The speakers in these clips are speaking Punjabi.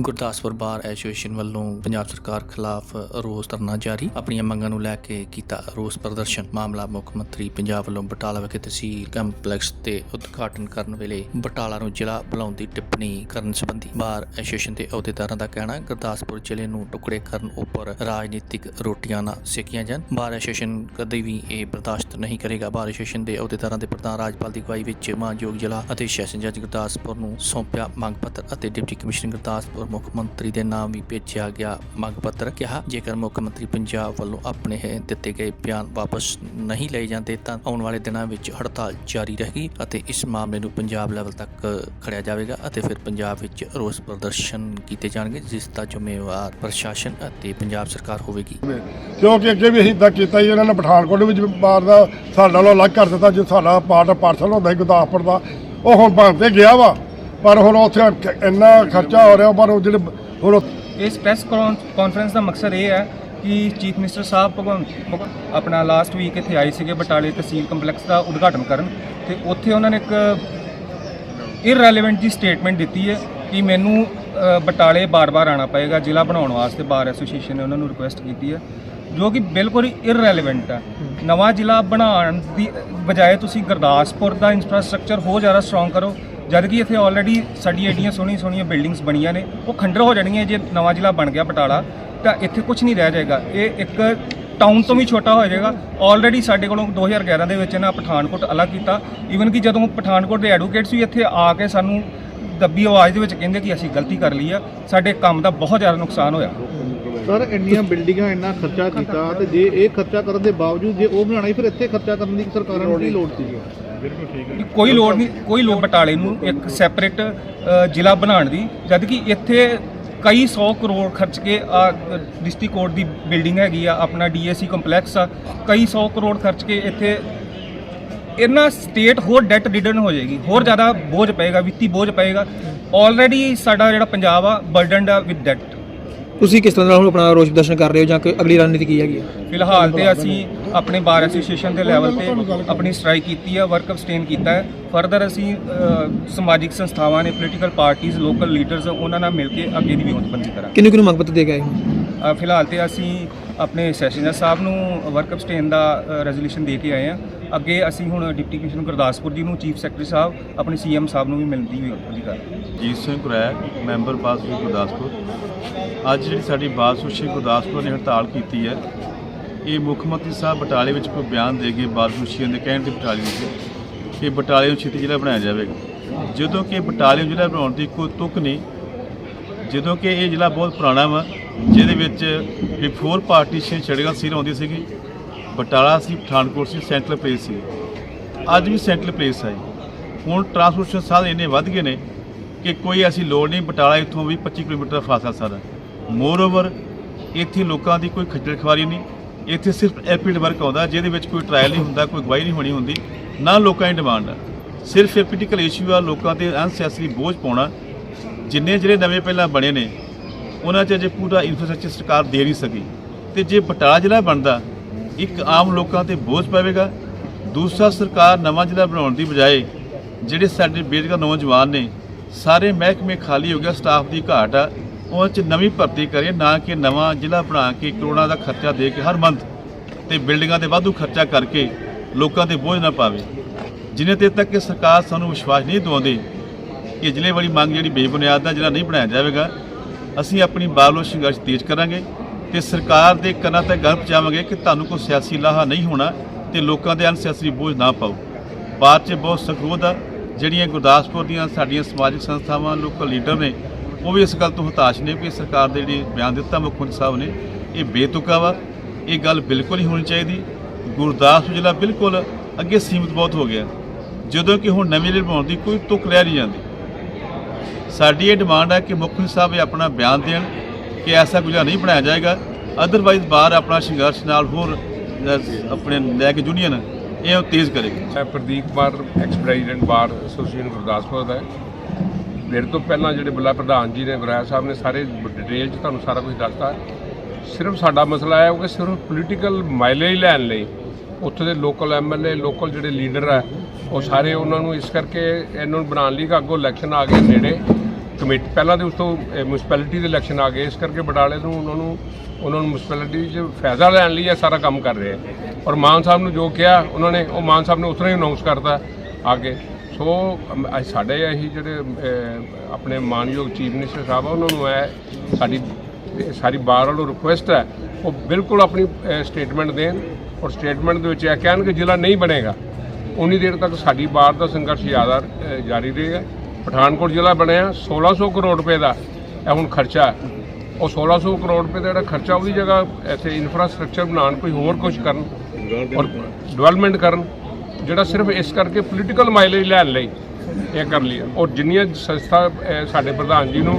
ਗੁਰਦਾਸਪੁਰ ਬਾਰ ਐਸੋਸੀਏਸ਼ਨ ਵੱਲੋਂ ਪੰਜਾਬ ਸਰਕਾਰ ਖਿਲਾਫ ਰੋਸ ਧਰਨਾ ਜਾਰੀ। ਆਪਣੀਆਂ ਮੰਗਾਂ ਨੂੰ ਲੈ ਕੇ ਕੀਤਾ ਰੋਸ ਪ੍ਰਦਰਸ਼ਨ। ਮਾਮਲਾ ਮੁੱਖ ਮੰਤਰੀ ਪੰਜਾਬ ਵੱਲੋਂ ਬਟਾਲਾ ਵਿਖੇ ਤਹਿਸੀਲ ਕੰਪਲੈਕਸ ਤੇ ਉਦਘਾਟਨ ਕਰਨ ਵੇਲੇ ਬਟਾਲਾ ਨੂੰ ਜ਼ਿਲ੍ਹਾ ਬੁਲਾਉਣ ਦੀ ਟਿੱਪਣੀ ਕਰਨ ਸੰਬੰਧੀ ਬਾਰ ਐਸੋਸੀਏਸ਼ਨ ਦੇ ਅਹੁਦੇਦਾਰਾਂ ਦਾ ਕਹਿਣਾ, ਗੁਰਦਾਸਪੁਰ ਜ਼ਿਲ੍ਹੇ ਨੂੰ ਟੁਕੜੇ ਕਰਨ ਉੱਪਰ ਰਾਜਨੀਤਿਕ ਰੋਟੀਆਂ ਨਾ ਸੇਕੀਆਂ ਜਾਣ। ਬਾਰ ਐਸੋਸੀਏਸ਼ਨ ਕਦੇ ਵੀ ਇਹ ਬਰਦਾਸ਼ਤ ਨਹੀਂ ਕਰੇਗਾ। ਬਾਰ ਐਸੋਸੀਏਸ਼ਨ ਦੇ ਅਹੁਦੇਦਾਰਾਂ ਦੇ ਪ੍ਰਧਾਨ ਰਾਜਪਾਲ ਦੀ ਅਗਵਾਈ ਵਿੱਚ ਮਾਨਯੋਗ ਜ਼ਿਲ੍ਹਾ ਅਤੇ ਸੈਸ਼ਨ ਜੱਜ ਗੁਰਦਾਸਪੁਰ ਨੂੰ ਸੌਂਪਿਆ ਮੰਗ ਪੱਤਰ ਅਤੇ ਡਿਪਟੀ ਕਮਿਸ਼ਨਰ ਗੁਰਦਾਸਪੁਰ ਮੁੱਖ ਮੰਤਰੀ ਦੇ ਨਾਮ ਵੀ ਭੇਜਿਆ ਗਿਆ, ਮੰਗ ਪੱਤਰ ਕਿਹਾ, ਜੇਕਰ ਮੁੱਖ ਮੰਤਰੀ ਪੰਜਾਬ ਵੱਲੋਂ ਆਪਣੇ ਦਿੱਤੇ ਗਏ ਬਿਆਨ ਵਾਪਸ ਨਹੀਂ ਲਏ ਜਾਂਦੇ, ਤਾਂ ਆਉਣ ਵਾਲੇ ਦਿਨਾਂ ਵਿੱਚ ਹੜਤਾਲ ਜਾਰੀ ਰਹੇਗੀ ਅਤੇ ਇਸ ਮਾਮਲੇ ਨੂੰ ਪੰਜਾਬ ਲੈਵਲ ਤੱਕ ਖੜਿਆ ਜਾਵੇਗਾ ਅਤੇ ਫਿਰ ਪੰਜਾਬ ਵਿੱਚ ਰੋਸ ਪ੍ਰਦਰਸ਼ਨ ਕੀਤੇ ਜਾਣਗੇ, ਜਿਸ ਦਾ ਜ਼ਿੰਮੇਵਾਰ ਪ੍ਰਸ਼ਾਸਨ ਅਤੇ ਪੰਜਾਬ ਸਰਕਾਰ ਹੋਵੇਗੀ। ਕਿਉਂਕਿ ਅੱਗੇ ਵੀ ਅਸੀਂ ਇਦਾਂ ਕੀਤਾ ਹੀ ਇਹਨਾਂ ਨੇ ਪਠਾਨਕੋਟ ਵਿੱਚ ਬਾਰ ਦਾ, ਸਾਡਾ ਨਾਲੋਂ ਅਲੱਗ ਕਰ ਦਿੱਤਾ, ਜੋ ਸਾਡਾ ਪਾਰਟ ਪਾਰਸਲ ਹੁੰਦਾ ਗੁਰਦਾਸਪੁਰ ਦਾ, ਉਹ ਹੁਣ ਬਣ ਤੇ ਗਿਆ ਵਾ। ਪਰ ਹੁਣ ਉੱਥੇ ਇੰਨਾ ਖਰਚਾ ਹੋ ਰਿਹਾ ਪਰ ਉਹ ਜਿਹੜੇ ਹੁਣ ਉਹ- ਇਸ ਪ੍ਰੈਸ ਕਾਨਫਰੰਸ ਦਾ ਮਕਸਦ ਇਹ ਹੈ ਕਿ ਚੀਫ ਮਿਨਿਸਟਰ ਸਾਹਿਬ ਭਗਵੰਤ ਭਗ- ਆਪਣਾ ਲਾਸਟ ਵੀਕ ਇੱਥੇ ਆਏ ਸੀਗੇ ਬਟਾਲੇ ਤਹਿਸੀਲ ਕੰਪਲੈਕਸ ਦਾ ਉਦਘਾਟਨ ਕਰਨ ਤੇ ਉੱਥੇ ਉਹਨਾਂ ਨੇ ਇੱਕ ਇਰਰੈਲੇਵੈਂਟ ਜੀ ਸਟੇਟਮੈਂਟ ਦਿੱਤੀ ਹੈ ਕਿ ਮੈਨੂੰ ਅ, ਬਟਾਲੇ ਬਾਰ-ਬਾਰ ਆਣਾ ਪਏਗਾ ਜ਼ਿਲ੍ਹਾ ਬਣਾਉਣ ਵਾਸਤੇ ਬਾਰ ਐਸੋਸੀਏਸ਼ਨ ਨੇ ਉਹਨਾਂ ਨੂੰ ਰਿਕੁਐਸਟ ਕੀਤੀ ਹੈ ਜੋ ਕਿ ਬਿਲਕੁਲ ਇਰਰੈਲੇਵੈਂਟ ਹੈ। ਨਵਾਂ ਜ਼ਿਲ੍ਹਾ ਬਣਾਉਣ ਦੀ ਬਜਾਏ ਤੁਸੀਂ ਗੁਰਦਾਸਪੁਰ ਦਾ ਇਨਫਰਾਸਟ੍ਰਕਚਰ ਹੋਰ ਜ਼ਿਆਦਾ ਸਟਰੋਂਗ ਕਰੋ ਜਦ ਕਿ ਇੱਥੇ ਆਲਰੇਡੀ ਸਾਡੀ ਏਡੀਆਂ ਸੋਹਣੀਆਂ ਸੋਹਣੀਆਂ ਬਿਲਡਿੰਗਸ ਬਣੀਆਂ ਨੇ, ਉਹ ਖੰਡਰ ਹੋ ਜਾਣਗੀਆਂ ਜੇ ਨਵਾਂ ਜ਼ਿਲ੍ਹਾ ਬਣ ਗਿਆ ਬਟਾਲਾ, ਤਾਂ ਇੱਥੇ ਕੁਝ ਨਹੀਂ ਰਹਿ ਜਾਏਗਾ। ਇਹ ਇੱਕ ਟਾਊਨ ਤੋਂ ਵੀ ਛੋਟਾ ਹੋ ਜਾਏਗਾ। ਆਲਰੇਡੀ ਸਾਡੇ ਕੋਲੋਂ 2011 ਦੇ ਵਿੱਚ ਇਹਨਾਂ ਪਠਾਨਕੋਟ ਅਲੱਗ ਕੀਤਾ। ਈਵਨ ਕਿ ਜਦੋਂ ਪਠਾਨਕੋਟ ਦੇ ਐਡਵੋਕੇਟਸ ਵੀ ਇੱਥੇ ਆ ਕੇ ਸਾਨੂੰ ਦੱਬੀ ਆਵਾਜ਼ ਦੇ ਵਿੱਚ ਕਹਿੰਦੇ ਕਿ ਅਸੀਂ ਗਲਤੀ ਕਰ ਲਈ ਆ ਸਾਡੇ ਕੰਮ ਦਾ ਬਹੁਤ ਜ਼ਿਆਦਾ ਨੁਕਸਾਨ ਹੋਇਆ। ਸਰ ਇੰਨੀਆਂ ਬਿਲਡਿੰਗਾਂ ਇੰਨਾ ਖਰਚਾ ਕੀਤਾ ਤੇ ਜੇ ਇਹ ਖਰਚਾ ਕਰਨ ਦੇ ਬਾਵਜੂਦ ਜੇ ਉਹ ਬਣਾਣਾ ਹੀ ਫਿਰ ਇੱਥੇ ਖਰਚਾ ਕਰਨ ਦੀ ਸਰਕਾਰਾਂ ਨੂੰ ਕੀ ਲੋੜ ਸੀ? ਕੋਈ ਲੋੜ ਨਹੀਂ ਕੋਈ ਲੋੜ ਬਟਾਲੇ ਨੂੰ ਇੱਕ ਸੈਪਰੇਟ ਜ਼ਿਲ੍ਹਾ ਬਣਾਉਣ ਦੀ ਜਦ ਕਿ ਇੱਥੇ ਕਈ 100 ਕਰੋੜ ਖਰਚ ਕੇ ਆ ਡਿਸਟ੍ਰਿਕਟ ਕੋਰਟ ਦੀ ਬਿਲਡਿੰਗ ਹੈਗੀ ਆ ਆਪਣਾ ਡੀਐਸਸੀ ਕੰਪਲੈਕਸ ਆ ਕਈ 100 ਕਰੋੜ ਖਰਚ ਕੇ ਇੱਥੇ ਇਹਨਾਂ ਸਟੇਟ ਹੋਰ ਡੈਟ ਰਿਡਨ ਹੋ ਜਾਏਗੀ ਹੋਰ ਜ਼ਿਆਦਾ ਬੋਝ ਪਏਗਾ ਵਿੱਤੀ ਬੋਝ ਪਏਗਾ। ਆਲਰੇਡੀ ਸਾਡਾ ਜਿਹੜਾ ਪੰਜਾਬ ਆ ਬਰਡਨਡ ਆ ਵਿਦ ਡੈਟ ਤੁਸੀਂ ਕਿਸ ਤਰ੍ਹਾਂ ਨਾਲ ਹੁਣ ਆਪਣਾ ਰੋਸ ਪ੍ਰਦਰਸ਼ਨ ਕਰ ਰਹੇ ਹੋ ਜਾਂ ਕੋਈ ਅਗਲੀ ਰਣਨੀਤੀ ਕੀ ਹੈਗੀ ਹੈ ਫਿਲਹਾਲ ਤੇ ਅਸੀਂ ਆਪਣੇ ਬਾਰ ਐਸੋਸੀਏਸ਼ਨ ਦੇ ਲੈਵਲ ਤੇ ਆਪਣੀ ਸਟ੍ਰਾਈਕ ਕੀਤੀ ਹੈ ਵਰਕ ਅਬਸਟੇਨ ਕੀਤਾ ਹੈ। ਫਰਦਰ ਅਸੀਂ ਅ, ਸਮਾਜਿਕ ਸੰਸਥਾਵਾਂ ਨੇ ਪੋਲੀਟੀਕਲ ਪਾਰਟੀਆਂ ਲੋਕਲ ਲੀਡਰਸ ਉਹਨਾਂ ਨਾਲ ਮਿਲ ਕੇ ਅੱਗੇ ਦੀ ਵਿਉਂਤਬੰਦੀ ਕਰਾਂਗੇ। ਕਿੰਨੂੰ ਕਿੰਨੂੰ ਮੰਗ ਪੱਤਰ ਦੇ ਗਏ ਅ, ਫਿਲਹਾਲ ਤੇ ਅਸੀਂ ਆਪਣੇ ਸੈਸ਼ਨਰ ਸਾਹਿਬ ਨੂੰ ਵਰਕ ਅਬਸਟੇਨ ਦਾ ਰੈਜ਼ੋਲੂਸ਼ਨ ਦੇ ਕੇ ਆਏ ਹਾਂ। ਅੱਗੇ ਅਸੀਂ ਹੁਣ ਡਿਪਟੀ ਕਮਿਸ਼ਨਰ ਗੁਰਦਾਸਪੁਰ ਜੀ ਨੂੰ ਚੀਫ ਸੈਕਟਰੀ ਸਾਹਿਬ, ਆਪਣੇ ਸੀਐਮ ਸਾਹਿਬ ਨੂੰ ਵੀ ਮਿਲਦੀ ਦੀ ਵਿਉਂਤਬੰਦੀ ਜੀਤ ਸਿੰਘ ਕੁਰੈਕ ਮੈਂਬਰ ਬਾਸੂ ਗੁਰਦਾਸਪੁਰ। ਅੱਜ ਜਿਹੜੀ ਸਾਡੀ ਬਾਸੂਸ਼ੀ ਗੁਰਦਾਸਪੁਰ ਨੇ ਹੜਤਾਲ ਕੀਤੀ ਹੈ, ਇਹ ਮੁੱਖ ਮੰਤਰੀ ਸਾਹਿਬ ਬਟਾਲੇ ਵਿੱਚ ਕੋਈ ਬਿਆਨ ਦੇ ਗਏ ਬਾਸੂਸ਼ੀਆਂ ਦੇ ਕਹਿਣ ਤੇ ਬਟਾਲੇ ਵਿੱਚ ਕਿ ਬਟਾਲੇ ਨੂੰ ਛੇਤੀ ਜ਼ਿਲ੍ਹਾ ਬਣਾਇਆ ਜਾਵੇਗਾ। ਜਦੋਂ ਕਿ ਬਟਾਲੇ ਨੂੰ ਜ਼ਿਲ੍ਹਾ ਬਣਾਉਣ ਦੀ ਕੋਈ ਤੁਕ ਨਹੀਂ, ਜਦੋਂ ਕਿ ਇਹ ਜ਼ਿਲ੍ਹਾ ਬਹੁਤ ਪੁਰਾਣਾ ਵਾ, ਜਿਹਦੇ ਵਿੱਚ ਬਿਫੋਰ ਪਾਰਟੀਸ਼ਨ ਛੜਗਾ ਸੀ ਆਉਂਦੀ ਸੀਗੀ ਬਟਾਲਾ ਸੀ, ਪਠਾਨਕੋਟ ਸੀ, ਸੈਂਟਰਲ ਪਲੇਸ ਸੀ। ਅੱਜ ਵੀ ਸੈਂਟਰਲ ਪਲੇਸ ਹੈ ਹੁਣ ਟਰਾਂਸਪੋਰਟੇਸ਼ਨ ਸਾਧਨ ਇੰਨੇ ਵੱਧ ਗਏ ਨੇ ਕਿ ਕੋਈ ਐਸੀ ਲੋੜ ਨਹੀਂ, ਬਟਾਲਾ ਇੱਥੋਂ ਵੀ 25 ਕਿਲੋਮੀਟਰ ਦਾ ਫਾਸਲਾ ਸਾਰਾ। ਮੋਰ ਓਵਰ ਇੱਥੇ ਲੋਕਾਂ ਦੀ ਕੋਈ ਖੱਜਲ ਖਵਾਰੀ ਨਹੀਂ। ਇੱਥੇ ਸਿਰਫ ਐਪੀਡ ਵਰਕ ਆਉਂਦਾ, ਜਿਹਦੇ ਵਿੱਚ ਕੋਈ ਟ੍ਰਾਇਲ ਨਹੀਂ ਹੁੰਦਾ, ਕੋਈ ਗਵਾਹੀ ਨਹੀਂ ਹੋਣੀ ਹੁੰਦੀ, ਨਾ ਲੋਕਾਂ ਦੀ ਡਿਮਾਂਡ ਆ ਸਿਰਫ ਇਹ ਪੋਲੀਟੀਕਲ ਇਸ਼ੂ ਆ, ਲੋਕਾਂ ਤੇ ਅਨਸੈਸਰੀ ਬੋਝ ਪਾਉਣਾ। ਜਿੰਨੇ ਜਿਹੜੇ ਨਵੇਂ ਪਹਿਲਾਂ ਬਣੇ ਨੇ, ਉਹਨਾਂ 'ਚ ਅਜੇ ਪੂਰਾ ਇਨਫਰਾਸਟ੍ਰਕਚਰ ਸਰਕਾਰ ਦੇ ਨਹੀਂ ਸਕੀ। ਤੇ ਜੇ ਬਟਾਲਾ ਜ਼ਿਲ੍ਹਾ ਬਣਦਾ ਇੱਕ ਆਮ ਲੋਕਾਂ ਤੇ ਬੋਝ ਪਵੇਗਾ। ਦੂਸਰਾ, ਸਰਕਾਰ ਨਵਾਂ ਜ਼ਿਲ੍ਹਾ ਬਣਾਉਣ ਦੀ ਬਜਾਏ ਜਿਹੜੇ ਸਾਡੇ ਬੇਰੁਜ਼ਗਾਰ ਨੌਜਵਾਨ ਨੇ, ਸਾਰੇ ਮਹਿਕਮੇ ਖਾਲੀ ਹੋ ਗਿਆ, ਸਟਾਫ ਦੀ ਘਾਟ ਆ ਉਹ 'ਚ ਨਵੀਂ ਭਰਤੀ ਕਰੇ, ਨਾ ਕਿ ਨਵਾਂ ਜ਼ਿਲ੍ਹਾ ਬਣਾ ਕੇ ਕਰੋੜਾਂ ਦਾ ਖਰਚਾ ਦੇ ਕੇ ਹਰ ਮੰਥ ਤੇ ਬਿਲਡਿੰਗਾਂ ਤੇ ਵਾਧੂ ਖਰਚਾ ਕਰਕੇ ਲੋਕਾਂ ਤੇ ਬੋਝ ਨਾ ਪਾਵੇ। ਜਿੰਨੇ ਤੇ ਤੱਕ ਕਿ ਸਰਕਾਰ ਸਾਨੂੰ ਵਿਸ਼ਵਾਸ ਨਹੀਂ ਦਵਾਉਂਦੀ ਕਿ ਜ਼ਿਲ੍ਹੇ ਵਾਲੀ ਮੰਗ ਜਿਹੜੀ ਬੇਬੁਨਿਆਦ ਦਾ ਜਿਹੜਾ ਨਹੀਂ ਬਣਾਇਆ ਜਾਵੇਗਾ, ਅਸੀਂ ਆਪਣੀ ਬਾਲੋ ਸੰਘਰਸ਼ ਤੇਜ਼ ਕਰਾਂਗੇ। ਤੇ ਸਰਕਾਰ ਦੇ ਕੰਨਾਂ ਤੇ ਗੱਲ ਪਹੁੰਚਾਵਾਂਗੇ ਕਿ ਤੁਹਾਨੂੰ ਕੋਈ ਸਿਆਸੀ ਲਾਹਾ ਨਹੀਂ ਹੋਣਾ ਤੇ ਲੋਕਾਂ ਦੇ ਅਨਸਿਆਸੀ ਬੋਝ ਨਾ ਪਾਓ। ਬਾਅਦ 'ਚ ਬਹੁਤ ਸਖਰੋਧ ਆ। ਜਿਹੜੀਆਂ ਗੁਰਦਾਸਪੁਰ ਦੀਆਂ ਸਾਡੀਆਂ ਸਮਾਜਿਕ ਸੰਸਥਾਵਾਂ, ਲੋਕਲ ਲੀਡਰ ਨੇ, ਉਹ ਵੀ ਇਸ ਗੱਲ ਤੋਂ ਹਤਾਸ਼ ਨੇ ਕਿ ਸਰਕਾਰ ਦੇ ਜਿਹੜੀ ਬਿਆਨ ਦਿੱਤਾ ਮੁੱਖ ਮੰਤਰੀ ਸਾਹਿਬ ਨੇ, ਇਹ ਬੇਤੁਕਾ ਵਾ। ਇਹ ਗੱਲ ਬਿਲਕੁਲ ਨਹੀਂ ਹੋਣੀ ਚਾਹੀਦੀ। ਗੁਰਦਾਸਪੁਰ ਜ਼ਿਲ੍ਹਾ ਬਿਲਕੁਲ ਅੱਗੇ ਸੀਮਿਤ ਬਹੁਤ ਹੋ ਗਿਆ। ਜਦੋਂ ਕਿ ਹੁਣ ਨਵੀਂ ਜ਼ਿਲ੍ਹਾ ਬਣਾਉਣ ਦੀ ਕੋਈ ਤੁਕ ਰਹਿ ਨਹੀਂ ਜਾਂਦੀ। ਸਾਡੀ ਇਹ ਡਿਮਾਂਡ ਹੈ ਕਿ ਮੁੱਖ ਮੰਤਰੀ ਸਾਹਿਬ ਇਹ ਆਪਣਾ ਬਿਆਨ ਦੇਣ। ਕਿ ਐਸਾ ਗੁਜਰਾ ਨਹੀਂ ਬਣਾਇਆ ਜਾਏਗਾ। ਅਦਰਵਾਈਜ਼ ਬਾਹਰ ਆਪਣਾ ਸੰਘਰਸ਼ ਨਾਲ ਹੋਰ ਆਪਣੇ ਲੈ ਕੇ ਯੂਨੀਅਨ, ਇਹ ਤੇਜ਼ ਕਰੇਗੀ। ਮੈਂ Pradeep Kumar ex president bar association Gurdaspur ਦਾ ਮੇਰੇ ਤੋਂ ਪਹਿਲਾਂ ਜਿਹੜੇ ਬੁਲਾ ਪ੍ਰਧਾਨ ਜੀ ਨੇ ਗੁਰਾਇਆ ਸਾਹਿਬ ਨੇ ਸਾਰੇ ਡਿਟੇਲ 'ਚ ਤੁਹਾਨੂੰ ਸਾਰਾ ਕੁਝ ਦੱਸਤਾ। ਸਿਰਫ ਸਾਡਾ ਮਸਲਾ ਹੈ ਕਿ ਸਿਰਫ ਪੋਲੀਟੀਕਲ ਮਾਈਲੇਜ ਲੈਣ ਲਈ ਉੱਥੇ ਦੇ ਲੋਕਲ ਐਮਐਲਏ ਲੋਕਲ ਜਿਹੜੇ ਲੀਡਰ ਹੈ ਉਹ ਸਾਰੇ ਉਹਨਾਂ ਨੂੰ ਇਸ ਕਰਕੇ ਇਹਨੂੰ ਬਣਾਉਣ ਲਈ ਕਿ ਅੱਗੋਂ ਇਲੈਕਸ਼ਨ ਆ ਗਏ ਨੇੜੇ। ਕਮੇਟੀ ਪਹਿਲਾਂ ਤੇ ਉਸ ਤੋਂ ਮਿਊਨਿਸਪੈਲਿਟੀ ਦੇ ਇਲੈਕਸ਼ਨ ਆ ਗਏ। ਇਸ ਕਰਕੇ ਬਟਾਲੇ ਨੂੰ ਉਹਨਾਂ ਨੂੰ ਉਹਨਾਂ ਨੂੰ ਮਿਊਨਿਸਪੈਲਿਟੀ 'ਚ ਫਾਇਦਾ ਲੈਣ ਲਈ ਇਹ ਸਾਰਾ ਕੰਮ ਕਰ ਰਹੇ ਆ। ਔਰ ਮਾਨ ਸਾਹਿਬ ਨੂੰ ਜੋ ਕਿਹਾ ਉਹਨਾਂ ਨੇ ਉਹ ਮਾਨ ਸਾਹਿਬ ਨੇ ਉਸ ਹੀ ਅਨਾਉਂਸ ਕਰਤਾ ਆ ਕੇ ਸੋ ਸਾਡੇ ਇਹੀ ਜਿਹੜੇ ਆਪਣੇ ਮਾਨਯੋਗ ਚੀਫ ਮਿਨਿਸਟਰ ਸਾਹਿਬ ਆ ਉਹਨਾਂ ਨੂੰ ਇਹ ਸਾਡੀ ਇਹ ਸਾਰੀ ਬਾਰ ਵੱਲੋਂ ਰਿਕੁਐਸਟ ਹੈ ਉਹ ਬਿਲਕੁਲ ਆਪਣੀ ਸਟੇਟਮੈਂਟ ਦੇਣ। ਔਰ ਸਟੇਟਮੈਂਟ ਦੇ ਵਿੱਚ ਇਹ ਕਹਿਣ ਕਿ ਜ਼ਿਲ੍ਹਾ ਨਹੀਂ ਬਣੇਗਾ। ਉਨੀ ਦੇਰ ਤੱਕ ਸਾਡੀ ਬਾਰ ਦਾ ਸੰਘਰਸ਼ ਜ਼ਿਆਦਾ ਅਹ, ਜਾਰੀ ਰਹੇਗਾ। ਪਠਾਨਕੋਟ ਜ਼ਿਲ੍ਹਾ ਬਣਿਆ 1600 ਕਰੋੜ ਰੁਪਏ ਦਾ ਇਹ ਹੁਣ ਖਰਚਾ ਹੈ। ਉਹ 1600 ਕਰੋੜ ਰੁਪਏ ਦਾ ਜਿਹੜਾ ਖਰਚਾ ਉਹਦੀ ਜਗ੍ਹਾ ਇੱਥੇ ਇਨਫਰਾਸਟ੍ਰਕਚਰ ਬਣਾਉਣ ਕੋਈ ਹੋਰ ਕੁਝ ਕਰਨ ਔਰ ਡਿਵੈਲਪਮੈਂਟ ਕਰਨ ਜਿਹੜਾ ਸਿਰਫ ਇਸ ਕਰਕੇ ਪੋਲੀਟੀਕਲ ਮਾਈਲੇਜ ਲੈਣ ਲਈ ਇਹ ਕਰ ਲਿਆ ਔਰ ਜਿੰਨੀਆਂ ਸੰਸਥਾ ਅਹ, ਸਾਡੇ ਪ੍ਰਧਾਨ ਜੀ ਨੂੰ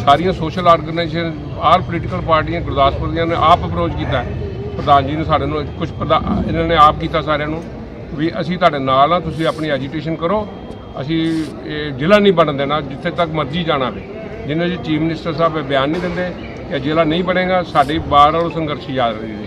ਸਾਰੀਆਂ ਸੋਸ਼ਲ ਆਰਗੇਨਾਈਜੇਸ਼ਨ ਆਲ ਪੋਲੀਟੀਕਲ ਪਾਰਟੀਆਂ ਗੁਰਦਾਸਪੁਰ ਦੀਆਂ ਨੇ ਆਪ ਅਪਰੋਚ ਕੀਤਾ ਪ੍ਰਧਾਨ ਜੀ ਨੇ ਸਾਡੇ ਨੂੰ ਕੁਝ ਇਹਨਾਂ ਨੇ ਆਪ ਕੀਤਾ ਸਾਰਿਆਂ ਨੂੰ ਵੀ ਅਸੀਂ ਤੁਹਾਡੇ ਨਾਲ ਆ ਤੁਸੀਂ ਆਪਣੀ ਐਜੀਟੇਸ਼ਨ ਕਰੋ। ਅਸੀਂ ਇਹ ਜ਼ਿਲ੍ਹਾ ਨਹੀਂ ਬਣਨ ਦੇਣਾ, ਜਿੱਥੇ ਤੱਕ ਮਰਜ਼ੀ ਜਾਣਾ ਵੇ ਜਿੰਨੇ ਜੀ ਚੀਫ ਮਿਨਿਸਟਰ ਸਾਹਿਬ ਇਹ ਬਿਆਨ ਨਹੀਂ ਦਿੰਦੇ ਕਿ ਜ਼ਿਲ੍ਹਾ ਨਹੀਂ ਬਣੇਗਾ। ਸਾਡੀ ਬਾਰ ਵੱਲੋਂ ਸੰਘਰਸ਼ ਯਾਦ ਰਹੇਗਾ